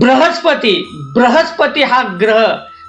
बृहस्पती बृहस्पती हा ग्रह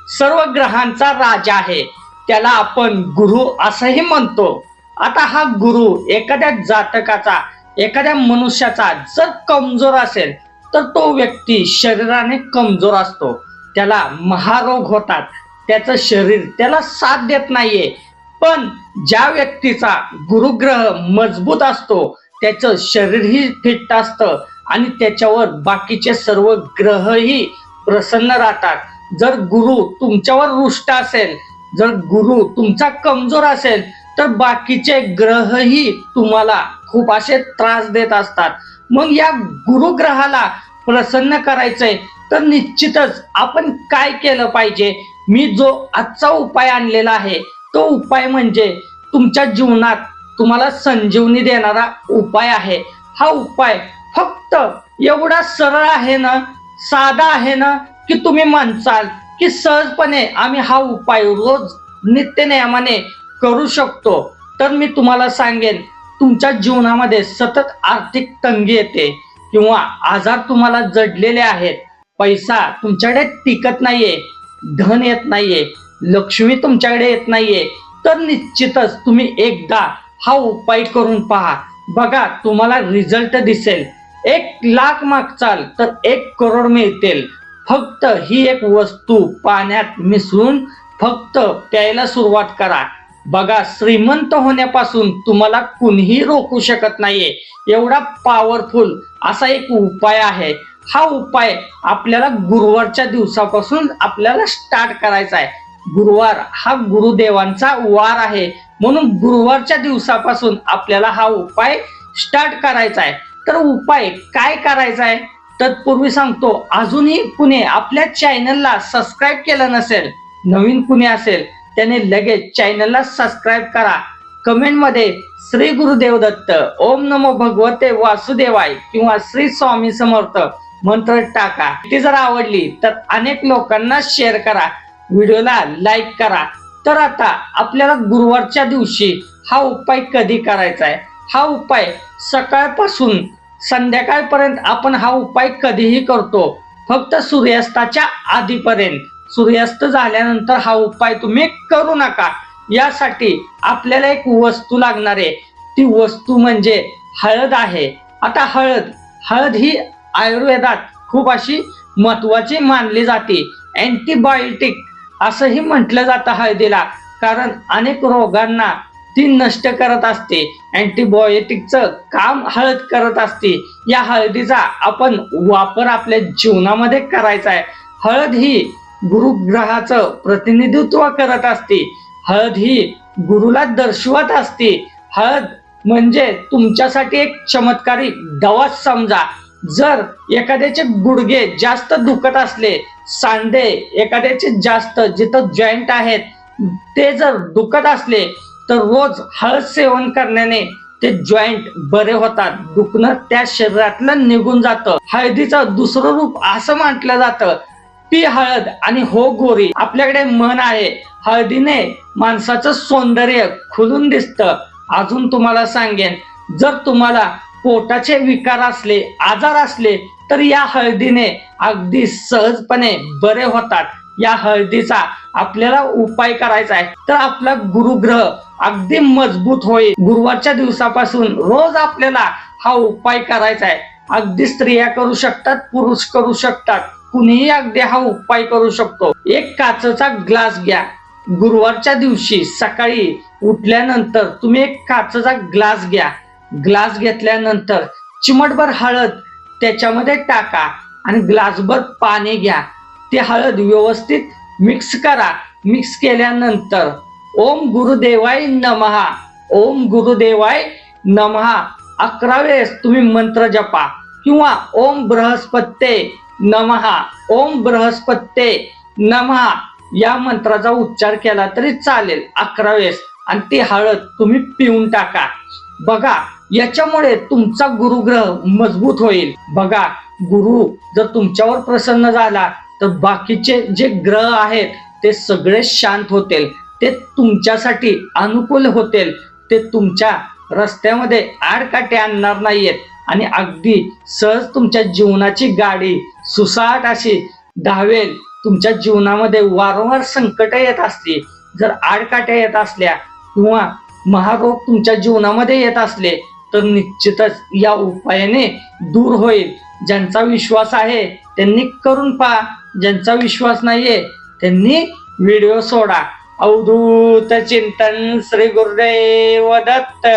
सर्व ग्रहांचा राजा आहे. त्याला आपण गुरु असंही म्हणतो. आता हा गुरु एखाद्या जातकाचा एखाद्या मनुष्याचा जर कमजोर असेल तर तो व्यक्ती शरीराने कमजोर असतो. त्याला महारोग होतात. त्याचं शरीर त्याला साथ देत नाहीये. पण ज्या व्यक्तीचा गुरुग्रह मजबूत असतो त्याचं शरीरही फिट असतं. आणि त्याच्यावर बाकीचे सर्व ग्रहही प्रसन्न राहतात. जर गुरु तुमच्यावर रुष्ट असेल जर गुरु तुमचा कमजोर असेल तर बाकीचे ग्रहही तुम्हाला खूप असे त्रास देत असतात. मग या गुरुग्रहाला प्रसन्न करायचंय तर निश्चितच आपण काय केलं पाहिजे? मी जो आजचा उपाय आणलेला आहे तो उपाय म्हणजे तुमच्या जीवनात तुम्हाला संजीवनी देणारा उपाय आहे. हा उपाय फक्त एवढा सरळ आहे ना साधा आहे ना की तुम्ही म्हणसाल की सहजपणे आम्ही हा उपाय रोज नित्यनियमाने करू शकतो. तर मी तुम्हाला सांगेन तुमच्या जीवनामध्ये सतत आर्थिक तंगी येते किंवा आजार तुम्हाला जडलेले आहेत. पैसा तुमच्याकडे टिकत नाहीये धन येत नाहीये लक्ष्मी तुमच्याकडे येत नाहीये. तर निश्चितच तुम्ही एकदा हा उपाय करून पहा. बघा तुम्हाला रिझल्ट दिसेल. एक लाख मागचाल तर एक करोड मिळतील. फक्त ही एक वस्तू पाण्यात मिसळून फक्त प्यायला सुरुवात करा. बघा श्रीमंत होण्यापासून तुम्हाला कुणीही रोखू शकत नाहीये. एवढा पॉवरफुल असा एक उपाय आहे. हा उपाय आपल्याला गुरुवारच्या दिवसापासून आपल्याला स्टार्ट करायचा आहे. गुरुवार हा गुरुदेवांचा वार आहे. म्हणून गुरुवारच्या दिवसापासून आपल्याला हा उपाय स्टार्ट करायचा आहे. तर उपाय काय करायचा आहे तत्पूर्वी सांगतो अजूनही कुणी आपल्या चॅनलला सबस्क्राईब केलं नसेल नवीन कुणी असेल त्याने लगेच चॅनलला सबस्क्राईब करा. कमेंटमध्ये श्री गुरुदेव दत्त ओम नमो भगवते वासुदेवाय किंवा श्री स्वामी समर्थ मंत्र टाका. ती जर आवडली तर अनेक लोकांना शेअर करा. व्हिडिओला लाईक करा. तर आता आपल्याला गुरुवारच्या दिवशी हा उपाय कधी करायचा आहे हा उपाय सकाळपासून संध्याकाळपर्यंत आपण हा उपाय कधीही करतो. फक्त सूर्यास्ताच्या आधीपर्यंत. सूर्यास्त झाल्यानंतर हा उपाय तुम्ही करू नका. यासाठी आपल्याला एक वस्तू लागणार आहे. ती वस्तू म्हणजे हळद आहे. आता हळद हळद ही आयुर्वेदात खूप अशी महत्वाची मानली जाते. अँटीबायोटिक असंही म्हटलं जातं हळदीला. कारण अनेक रोगांना ती नष्ट करत असते. अँटीबायोटिकचं काम हळद करत असते. या हळदीचा आपण वापर आपल्या जीवनामध्ये करायचा आहे. हळद ही गुरुग्रहाचं प्रतिनिधित्व करत असते. हळद ही गुरुला दर्शवत असते. हळद म्हणजे तुमच्यासाठी एक चमत्कारी दवाच समजा. जर एखाद्याचे गुडघे जास्त दुखत असले सांडे एखाद्याचे जास्त जिथं जॉईंट आहेत ते जर दुखत असले तर रोज हळद सेवन करण्याने ते जॉईंट बरे होतात. दुखणं त्या शरीरातलं निघून जातं. हळदीचं दुसरं रूप असं म्हटलं जातं. ती हळद आणि हो गोरी आपल्याकडे मन आहे. हळदीने माणसाचं सौंदर्य खुलून दिसतं. अजून तुम्हाला सांगेन जर तुम्हाला पोटाचे विकार असले आजार असले तर या हळदीने अगदी सहजपणे बरे होतात. या हळदीचा आपल्याला उपाय करायचा आहे. तर आपला गुरुग्रह अगदी मजबूत होईल. गुरुवारच्या दिवसापासून रोज आपल्याला हा उपाय करायचा आहे. अगदी स्त्रिया करू शकतात पुरुष करू शकतात. कुणीही अगदी हा उपाय करू शकतो. एक काचेचा ग्लास घ्या. गुरुवारच्या दिवशी सकाळी उठल्यानंतर तुम्ही एक काचेचा ग्लास घ्या. ग्लास घेतल्यानंतर चिमटभर हळद त्याच्यामध्ये टाका आणि ग्लासभर पाणी घ्या. ती हळद व्यवस्थित मिक्स करा. मिक्स केल्यानंतर ओम गुरुदेवाय नमहा ओम गुरुदेवाय नमहा अकरा वेळेस तुम्ही मंत्र जपा. किंवा ओम बृहस्पत्ये नमहा ओम बृहस्पत्ये नमहा या मंत्राचा उच्चार केला तरी चालेल. अकरा वेळेस. आणि ती हळद तुम्ही पिऊन टाका. बघा याच्यामुळे तुमचा गुरुग्रह मजबूत होईल. बघा गुरु जर तुमच्यावर प्रसन्न झाला तर बाकीचे जे ग्रह आहेत ते सगळे शांत होतील. ते तुमच्यासाठी अनुकूल होतील. ते तुमच्या रस्त्यामध्ये आडकाटे आणणार नाहीयेत. आणि अगदी सहज तुमच्या जीवनाची गाडी सुसाट अशी धावेल. तुमच्या जीवनामध्ये वारंवार संकट येत असली जर आडकाट्या येत असल्या किंवा महारोग तुमच्या जीवनामध्ये येत असले तर निश्चितच या उपायाने दूर होईल. ज्यांचा विश्वास आहे त्यांनी करून पहा. ज्यांचा विश्वास नाहीये त्यांनी व्हिडिओ सोडा. अवधूत चिंतन श्री गुरुदेव दत्त.